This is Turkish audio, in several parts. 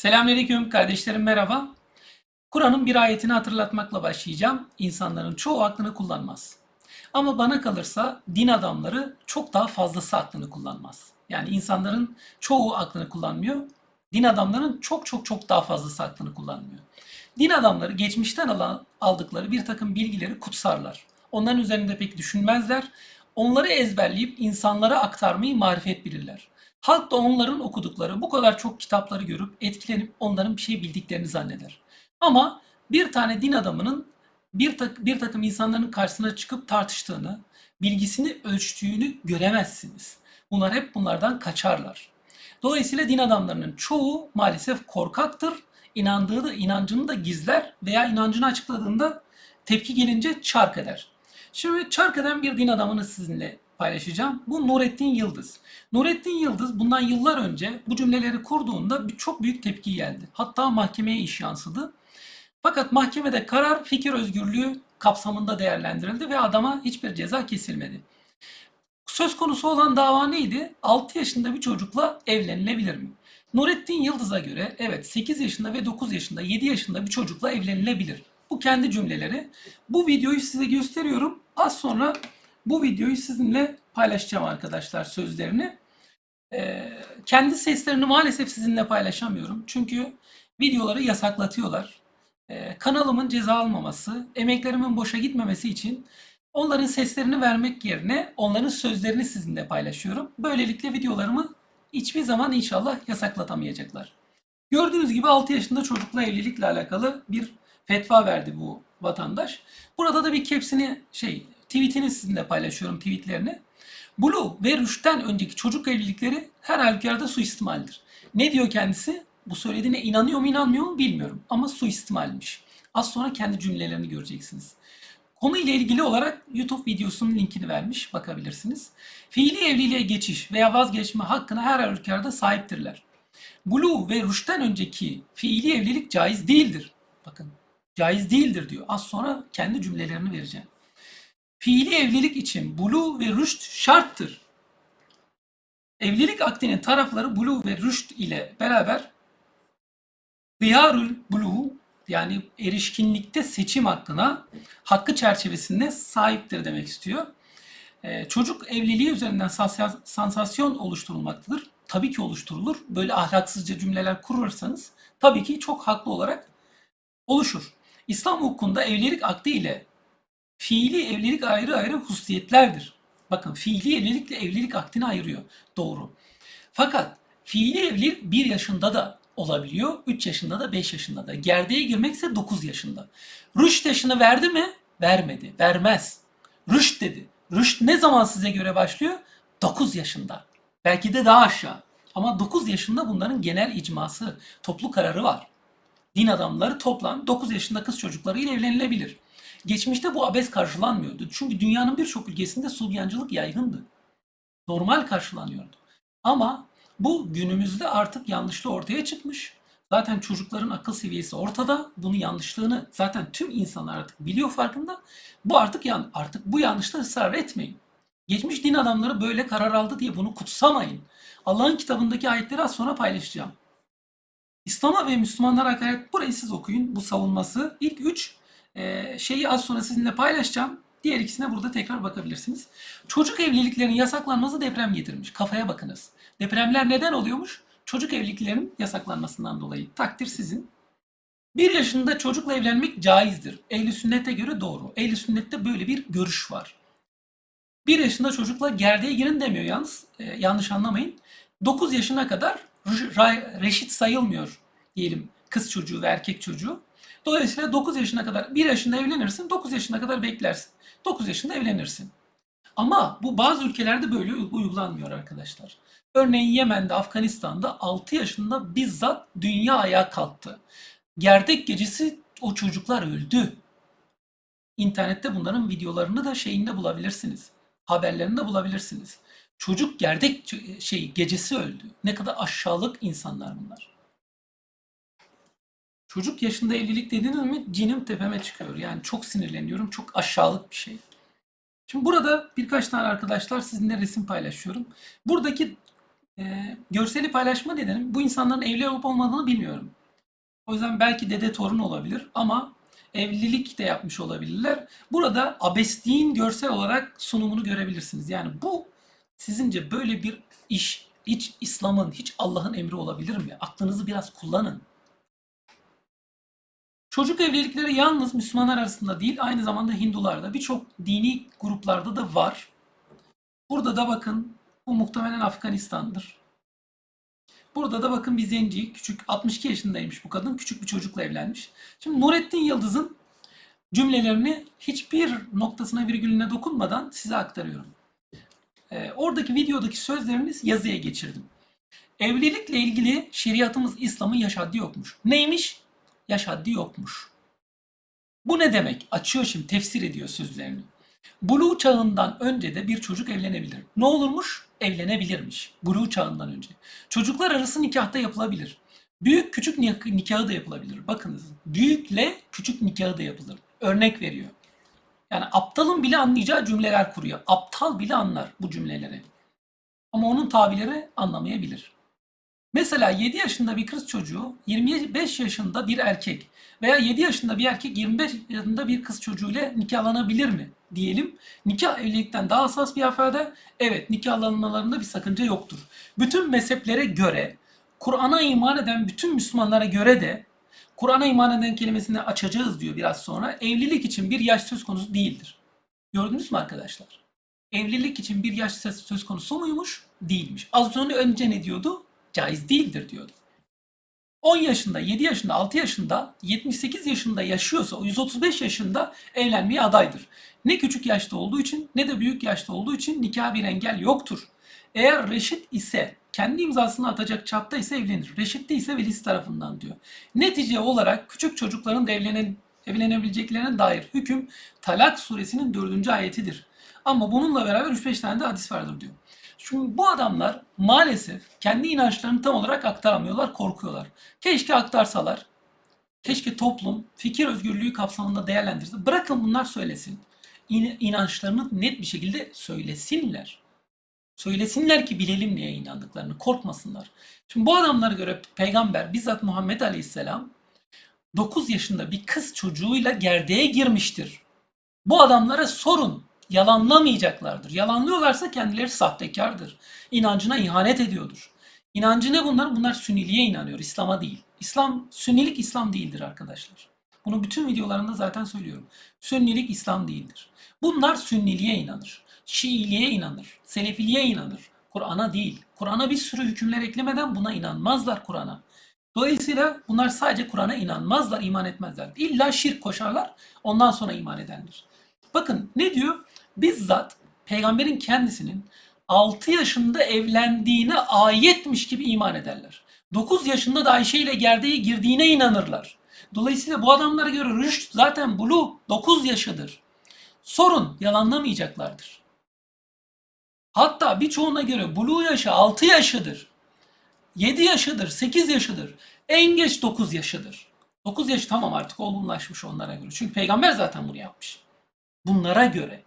Selamünaleyküm kardeşlerim merhaba. Kur'an'ın bir ayetini hatırlatmakla başlayacağım. İnsanların çoğu aklını kullanmaz. Ama bana kalırsa din adamları çok daha fazlası aklını kullanmaz. Yani insanların çoğu aklını kullanmıyor. Din adamların çok çok çok daha fazlası aklını kullanmıyor. Din adamları geçmişten alan, aldıkları bir takım bilgileri kutsarlar. Onların üzerinde pek düşünmezler. Onları ezberleyip insanlara aktarmayı marifet bilirler. Halk da onların okudukları bu kadar çok kitapları görüp etkilenip onların bir şey bildiklerini zanneder. Ama bir tane din adamının bir, tak, bir takım insanların karşısına çıkıp tartıştığını, bilgisini ölçtüğünü göremezsiniz. Bunlar hep bunlardan kaçarlar. Dolayısıyla din adamlarının çoğu maalesef korkaktır. İnandığı da inancını da gizler veya inancını açıkladığında tepki gelince çark eder. Şimdi çark eden bir din adamını sizinle paylaşacağım. Bu Nurettin Yıldız. Nurettin Yıldız bundan yıllar önce bu cümleleri kurduğunda bir, çok büyük tepki geldi. Hatta mahkemeye iş yansıdı. Fakat mahkemede karar fikir özgürlüğü kapsamında değerlendirildi ve adama hiçbir ceza kesilmedi. Söz konusu olan dava neydi? 6 yaşında bir çocukla evlenilebilir mi? Nurettin Yıldız'a göre evet 8 yaşında ve 9 yaşında 7 yaşında bir çocukla evlenilebilir. Bu kendi cümleleri. Bu videoyu size gösteriyorum. Az sonra bu videoyu sizinle paylaşacağım arkadaşlar sözlerini. Ee, kendi seslerini maalesef sizinle paylaşamıyorum. Çünkü videoları yasaklatıyorlar. Ee, kanalımın ceza almaması, emeklerimin boşa gitmemesi için onların seslerini vermek yerine onların sözlerini sizinle paylaşıyorum. Böylelikle videolarımı hiçbir zaman inşallah yasaklatamayacaklar. Gördüğünüz gibi 6 yaşında çocukla evlilikle alakalı bir fetva verdi bu vatandaş. Burada da bir kepsini şey tweetini sizinle paylaşıyorum tweetlerini. Blue ve Rüşt'ten önceki çocuk evlilikleri her halükarda suistimaldir. Ne diyor kendisi? Bu söylediğine inanıyor mu inanmıyor mu bilmiyorum ama suistimalmiş. Az sonra kendi cümlelerini göreceksiniz. Konuyla ilgili olarak YouTube videosunun linkini vermiş bakabilirsiniz. Fiili evliliğe geçiş veya vazgeçme hakkına her halükarda sahiptirler. Blue ve Rüşt'ten önceki fiili evlilik caiz değildir. Bakın caiz değildir diyor. Az sonra kendi cümlelerini vereceğim. Fiili evlilik için bulu ve rüşt şarttır. Evlilik akdinin tarafları bulu ve rüşt ile beraber diyarül bulu yani erişkinlikte seçim hakkına hakkı çerçevesinde sahiptir demek istiyor. Ee, çocuk evliliği üzerinden sansasyon oluşturulmaktadır. Tabii ki oluşturulur. Böyle ahlaksızca cümleler kurursanız tabii ki çok haklı olarak oluşur. İslam hukukunda evlilik akdi ile fiili evlilik ayrı ayrı hususiyetlerdir. Bakın fiili evlilikle evlilik akdini ayırıyor. Doğru. Fakat fiili evlilik 1 yaşında da olabiliyor, 3 yaşında da 5 yaşında da. Gerdeğe girmekse 9 yaşında. Rüşt yaşını verdi mi? Vermedi. Vermez. Rüşt dedi. Rüşt ne zaman size göre başlıyor? 9 yaşında. Belki de daha aşağı. Ama 9 yaşında bunların genel icması, toplu kararı var. Din adamları toplam 9 yaşında kız çocuklarıyla evlenilebilir. Geçmişte bu abes karşılanmıyordu. Çünkü dünyanın birçok ülkesinde subyancılık yaygındı. Normal karşılanıyordu. Ama bu günümüzde artık yanlışlı ortaya çıkmış. Zaten çocukların akıl seviyesi ortada. Bunun yanlışlığını zaten tüm insanlar artık biliyor farkında. Bu artık yan artık bu yanlışta ısrar etmeyin. Geçmiş din adamları böyle karar aldı diye bunu kutsamayın. Allah'ın kitabındaki ayetleri az sonra paylaşacağım. İslam'a ve Müslümanlara hakaret burayı siz okuyun. Bu savunması. İlk üç e, şeyi az sonra sizinle paylaşacağım. Diğer ikisine burada tekrar bakabilirsiniz. Çocuk evliliklerinin yasaklanması deprem getirmiş. Kafaya bakınız. Depremler neden oluyormuş? Çocuk evliliklerinin yasaklanmasından dolayı. Takdir sizin. Bir yaşında çocukla evlenmek caizdir. Ehli sünnete göre doğru. Ehli sünnette böyle bir görüş var. Bir yaşında çocukla gerdeğe girin demiyor yalnız. E, yanlış anlamayın. 9 yaşına kadar reşit sayılmıyor diyelim kız çocuğu ve erkek çocuğu. Dolayısıyla 9 yaşına kadar 1 yaşında evlenirsin 9 yaşına kadar beklersin. 9 yaşında evlenirsin. Ama bu bazı ülkelerde böyle uygulanmıyor arkadaşlar. Örneğin Yemen'de, Afganistan'da 6 yaşında bizzat dünya ayağa kalktı. Gerdek gecesi o çocuklar öldü. İnternette bunların videolarını da şeyinde bulabilirsiniz. Haberlerini de bulabilirsiniz. Çocuk gerdek şey gecesi öldü. Ne kadar aşağılık insanlar bunlar. Çocuk yaşında evlilik dediniz mi cinim tepeme çıkıyor. Yani çok sinirleniyorum. Çok aşağılık bir şey. Şimdi burada birkaç tane arkadaşlar sizinle resim paylaşıyorum. Buradaki Ee, görseli paylaşma nedenim bu insanların evli olup olmadığını bilmiyorum. O yüzden belki dede torun olabilir ama evlilik de yapmış olabilirler. Burada abesliğin görsel olarak sunumunu görebilirsiniz. Yani bu sizince böyle bir iş hiç İslam'ın, hiç Allah'ın emri olabilir mi? Aklınızı biraz kullanın. Çocuk evlilikleri yalnız Müslümanlar arasında değil, aynı zamanda Hindularda, birçok dini gruplarda da var. Burada da bakın, bu muhtemelen Afganistan'dır. Burada da bakın bir zenci, küçük 62 yaşındaymış bu kadın, küçük bir çocukla evlenmiş. Şimdi Nurettin Yıldız'ın cümlelerini hiçbir noktasına virgülüne dokunmadan size aktarıyorum. Ee, oradaki videodaki sözlerini yazıya geçirdim. Evlilikle ilgili şeriatımız İslam'ın yaş yokmuş. Neymiş? Yaş haddi yokmuş. Bu ne demek? Açıyor şimdi tefsir ediyor sözlerini. Buluğ çağından önce de bir çocuk evlenebilir. Ne olurmuş? Evlenebilirmiş. Buluğ çağından önce. Çocuklar arası nikahta yapılabilir. Büyük küçük nik- nikahı da yapılabilir. Bakınız. Büyükle küçük nikahı da yapılır. Örnek veriyor. Yani aptalın bile anlayacağı cümleler kuruyor. Aptal bile anlar bu cümleleri. Ama onun tabirleri anlamayabilir. Mesela 7 yaşında bir kız çocuğu 25 yaşında bir erkek veya 7 yaşında bir erkek 25 yaşında bir kız çocuğuyla nikahlanabilir mi? Diyelim nikah evlilikten daha hassas bir ifade. Evet nikahlanmalarında bir sakınca yoktur. Bütün mezheplere göre Kur'an'a iman eden bütün Müslümanlara göre de Kur'an'a iman eden kelimesini açacağız diyor biraz sonra. Evlilik için bir yaş söz konusu değildir. Gördünüz mü arkadaşlar? Evlilik için bir yaş söz konusu muymuş? Değilmiş. Az önce ne diyordu? Caiz değildir diyordu. 10 yaşında, 7 yaşında, 6 yaşında, 78 yaşında yaşıyorsa, o 135 yaşında evlenmeye adaydır. Ne küçük yaşta olduğu için ne de büyük yaşta olduğu için nikah bir engel yoktur. Eğer reşit ise, kendi imzasını atacak çapta ise evlenir. Reşit değilse velisi tarafından diyor. Netice olarak küçük çocukların da evlenen, evlenebileceklerine dair hüküm Talak suresinin 4. ayetidir. Ama bununla beraber 3-5 tane de hadis vardır diyor. Çünkü bu adamlar maalesef kendi inançlarını tam olarak aktaramıyorlar, korkuyorlar. Keşke aktarsalar. Keşke toplum fikir özgürlüğü kapsamında değerlendirse. Bırakın bunlar söylesin. İn- inançlarını net bir şekilde söylesinler. Söylesinler ki bilelim neye inandıklarını, korkmasınlar. Şimdi bu adamlara göre peygamber bizzat Muhammed Aleyhisselam 9 yaşında bir kız çocuğuyla gerdeğe girmiştir. Bu adamlara sorun. Yalanlamayacaklardır. Yalanlıyorlarsa kendileri sahtekardır. İnancına ihanet ediyordur. İnancı ne bunlar? Bunlar sünniliğe inanıyor. İslam'a değil. İslam, sünnilik İslam değildir arkadaşlar. Bunu bütün videolarımda zaten söylüyorum. Sünnilik İslam değildir. Bunlar sünniliğe inanır. Şiiliğe inanır. Selefiliğe inanır. Kur'an'a değil. Kur'an'a bir sürü hükümler eklemeden buna inanmazlar Kur'an'a. Dolayısıyla bunlar sadece Kur'an'a inanmazlar, iman etmezler. İlla şirk koşarlar, ondan sonra iman ederler. Bakın ne diyor? Bizzat peygamberin kendisinin 6 yaşında evlendiğine ayetmiş gibi iman ederler. 9 yaşında da Ayşe ile gerdeğe girdiğine inanırlar. Dolayısıyla bu adamlara göre rüşt zaten bulu 9 yaşıdır. Sorun yalanlamayacaklardır. Hatta birçoğuna göre bulu yaşı 6 yaşıdır. 7 yaşıdır, 8 yaşıdır. En geç 9 yaşıdır. 9 yaş tamam artık olgunlaşmış onlara göre. Çünkü peygamber zaten bunu yapmış. Bunlara göre.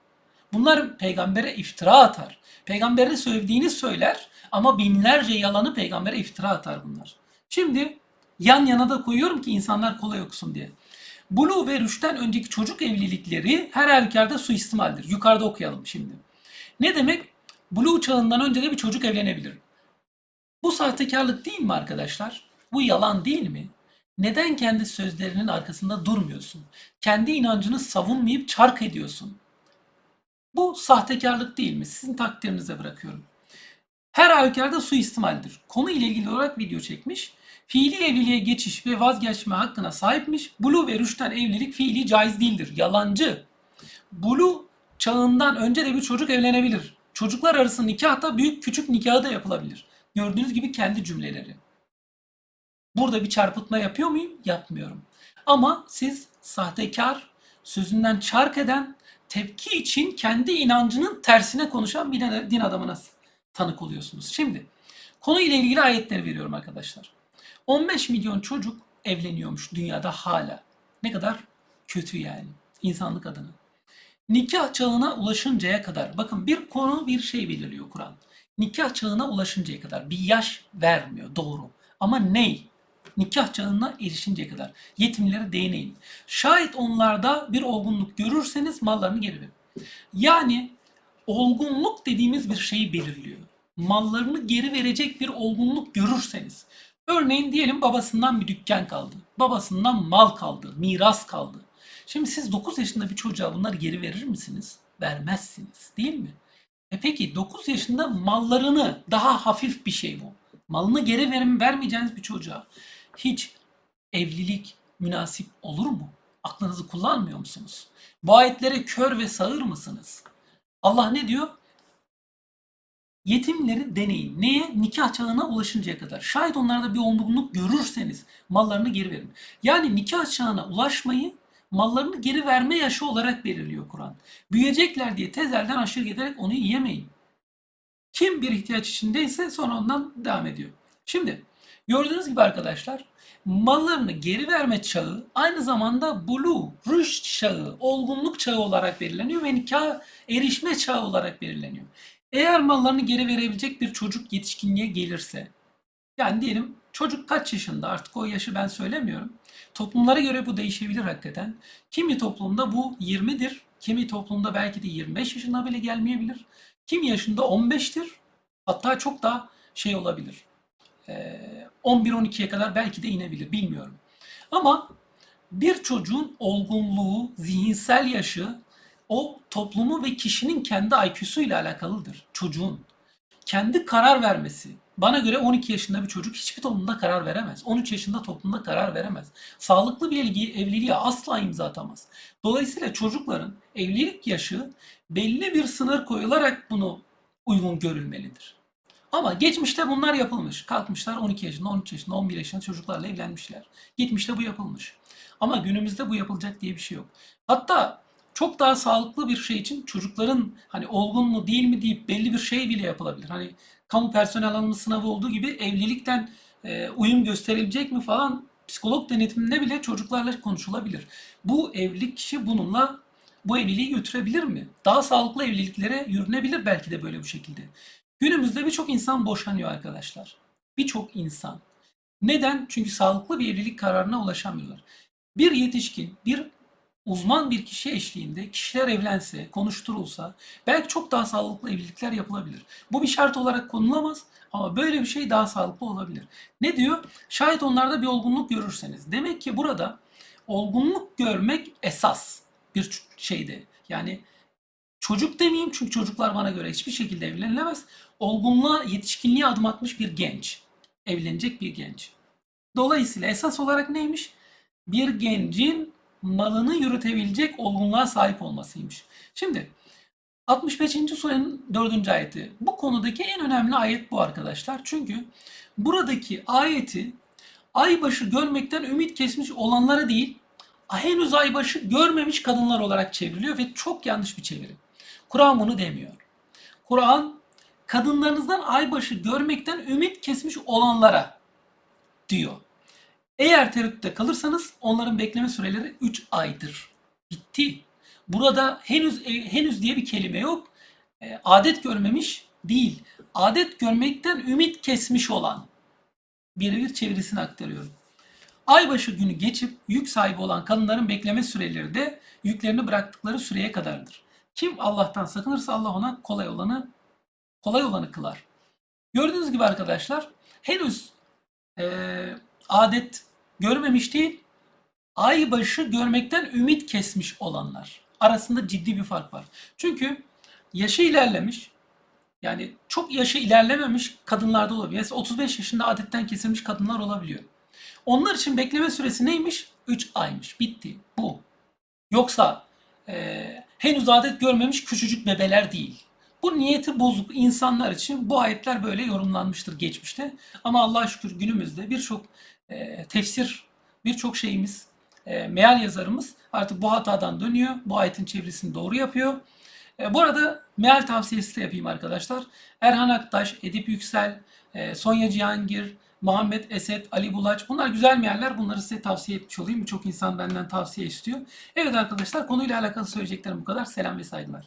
Bunlar peygambere iftira atar. Peygambere sövdiğini söyler ama binlerce yalanı peygambere iftira atar bunlar. Şimdi yan yana da koyuyorum ki insanlar kolay okusun diye. Bulu ve rüşten önceki çocuk evlilikleri her halükarda suistimaldir. Yukarıda okuyalım şimdi. Ne demek? Bulu çağından önce de bir çocuk evlenebilir. Bu sahtekarlık değil mi arkadaşlar? Bu yalan değil mi? Neden kendi sözlerinin arkasında durmuyorsun? Kendi inancını savunmayıp çark ediyorsun. Bu sahtekarlık değil mi? Sizin takdirinize bırakıyorum. Her halükarda suistimaldir. Konu ile ilgili olarak video çekmiş. Fiili evliliğe geçiş ve vazgeçme hakkına sahipmiş. Bulu ve rüşten evlilik fiili caiz değildir. Yalancı. Bulu çağından önce de bir çocuk evlenebilir. Çocuklar arası nikahta büyük küçük nikahı da yapılabilir. Gördüğünüz gibi kendi cümleleri. Burada bir çarpıtma yapıyor muyum? Yapmıyorum. Ama siz sahtekar, sözünden çark eden, tepki için kendi inancının tersine konuşan bir din adamına tanık oluyorsunuz. Şimdi konuyla ilgili ayetleri veriyorum arkadaşlar. 15 milyon çocuk evleniyormuş dünyada hala. Ne kadar kötü yani insanlık adına. Nikah çağına ulaşıncaya kadar bakın bir konu bir şey belirliyor Kur'an. nikah çağına ulaşıncaya kadar bir yaş vermiyor doğru. Ama ney? Nikah çağına erişinceye kadar. Yetimlere değineyin. Şayet onlarda bir olgunluk görürseniz mallarını geri verin. Yani olgunluk dediğimiz bir şeyi belirliyor. Mallarını geri verecek bir olgunluk görürseniz. Örneğin diyelim babasından bir dükkan kaldı. Babasından mal kaldı, miras kaldı. Şimdi siz 9 yaşında bir çocuğa bunları geri verir misiniz? Vermezsiniz değil mi? E peki 9 yaşında mallarını daha hafif bir şey bu. Malını geri verim vermeyeceğiniz bir çocuğa hiç evlilik münasip olur mu? Aklınızı kullanmıyor musunuz? Bu ayetlere kör ve sağır mısınız? Allah ne diyor? Yetimleri deneyin. Neye? Nikah çağına ulaşıncaya kadar. Şayet onlarda bir olgunluk görürseniz mallarını geri verin. Yani nikah çağına ulaşmayı mallarını geri verme yaşı olarak belirliyor Kur'an. Büyüyecekler diye tezelden aşırı giderek onu yiyemeyin. Kim bir ihtiyaç içindeyse sonra ondan devam ediyor. Şimdi gördüğünüz gibi arkadaşlar mallarını geri verme çağı aynı zamanda bulu, rüşt çağı, olgunluk çağı olarak belirleniyor ve nikah erişme çağı olarak belirleniyor. Eğer mallarını geri verebilecek bir çocuk yetişkinliğe gelirse, yani diyelim çocuk kaç yaşında artık o yaşı ben söylemiyorum. Toplumlara göre bu değişebilir hakikaten. Kimi toplumda bu 20'dir, kimi toplumda belki de 25 yaşına bile gelmeyebilir. Kimi yaşında 15'tir, hatta çok daha şey olabilir. Ee, 11-12'ye kadar belki de inebilir, bilmiyorum. Ama bir çocuğun olgunluğu, zihinsel yaşı o toplumu ve kişinin kendi IQ'su ile alakalıdır. Çocuğun kendi karar vermesi. Bana göre 12 yaşında bir çocuk hiçbir toplumda karar veremez. 13 yaşında toplumda karar veremez. Sağlıklı bir ilgi, evliliğe asla imza atamaz. Dolayısıyla çocukların evlilik yaşı belli bir sınır koyularak bunu uygun görülmelidir. Ama geçmişte bunlar yapılmış. Kalkmışlar 12 yaşında, 13 yaşında, 11 yaşında çocuklarla evlenmişler. Gitmişte bu yapılmış. Ama günümüzde bu yapılacak diye bir şey yok. Hatta çok daha sağlıklı bir şey için çocukların hani olgun mu değil mi deyip belli bir şey bile yapılabilir. Hani kamu personel alımı sınavı olduğu gibi evlilikten e, uyum gösterilecek mi falan psikolog denetiminde bile çocuklarla konuşulabilir. Bu evlilik kişi bununla bu evliliği götürebilir mi? Daha sağlıklı evliliklere yürünebilir belki de böyle bir şekilde. Günümüzde birçok insan boşanıyor arkadaşlar. Birçok insan. Neden? Çünkü sağlıklı bir evlilik kararına ulaşamıyorlar. Bir yetişkin, bir uzman bir kişi eşliğinde kişiler evlense, konuşturulsa belki çok daha sağlıklı evlilikler yapılabilir. Bu bir şart olarak konulamaz ama böyle bir şey daha sağlıklı olabilir. Ne diyor? Şayet onlarda bir olgunluk görürseniz. Demek ki burada olgunluk görmek esas bir şeyde. Yani çocuk demeyeyim çünkü çocuklar bana göre hiçbir şekilde evlenilemez. Olgunluğa, yetişkinliğe adım atmış bir genç. Evlenecek bir genç. Dolayısıyla esas olarak neymiş? Bir gencin malını yürütebilecek olgunluğa sahip olmasıymış. Şimdi 65. surenin 4. ayeti. Bu konudaki en önemli ayet bu arkadaşlar. Çünkü buradaki ayeti aybaşı görmekten ümit kesmiş olanlara değil, henüz aybaşı görmemiş kadınlar olarak çevriliyor ve çok yanlış bir çeviri. Kur'an bunu demiyor. Kur'an kadınlarınızdan aybaşı görmekten ümit kesmiş olanlara diyor. Eğer tereddütte kalırsanız onların bekleme süreleri 3 aydır. Bitti. Burada henüz e, henüz diye bir kelime yok. E, adet görmemiş değil. Adet görmekten ümit kesmiş olan birebir çevirisini aktarıyorum. Aybaşı günü geçip yük sahibi olan kadınların bekleme süreleri de yüklerini bıraktıkları süreye kadardır. Kim Allah'tan sakınırsa Allah ona kolay olanı kolay olanı kılar. Gördüğünüz gibi arkadaşlar henüz e, adet görmemiş değil, aybaşı görmekten ümit kesmiş olanlar. Arasında ciddi bir fark var. Çünkü yaşı ilerlemiş, yani çok yaşı ilerlememiş kadınlarda olabiliyor. Mesela 35 yaşında adetten kesilmiş kadınlar olabiliyor. Onlar için bekleme süresi neymiş? 3 aymış. Bitti. Bu. Yoksa e, henüz adet görmemiş küçücük bebeler değil. Bu niyeti bozuk insanlar için bu ayetler böyle yorumlanmıştır geçmişte. Ama Allah'a şükür günümüzde birçok e, tefsir, birçok şeyimiz, e, meal yazarımız artık bu hatadan dönüyor. Bu ayetin çevirisini doğru yapıyor. E, bu arada meal tavsiyesi de yapayım arkadaşlar. Erhan Aktaş, Edip Yüksel, e, Sonya Cihangir, Muhammed Esed, Ali Bulaç. Bunlar güzel mealler. Bunları size tavsiye etmiş olayım. Birçok insan benden tavsiye istiyor. Evet arkadaşlar konuyla alakalı söyleyeceklerim bu kadar. Selam ve saygılar.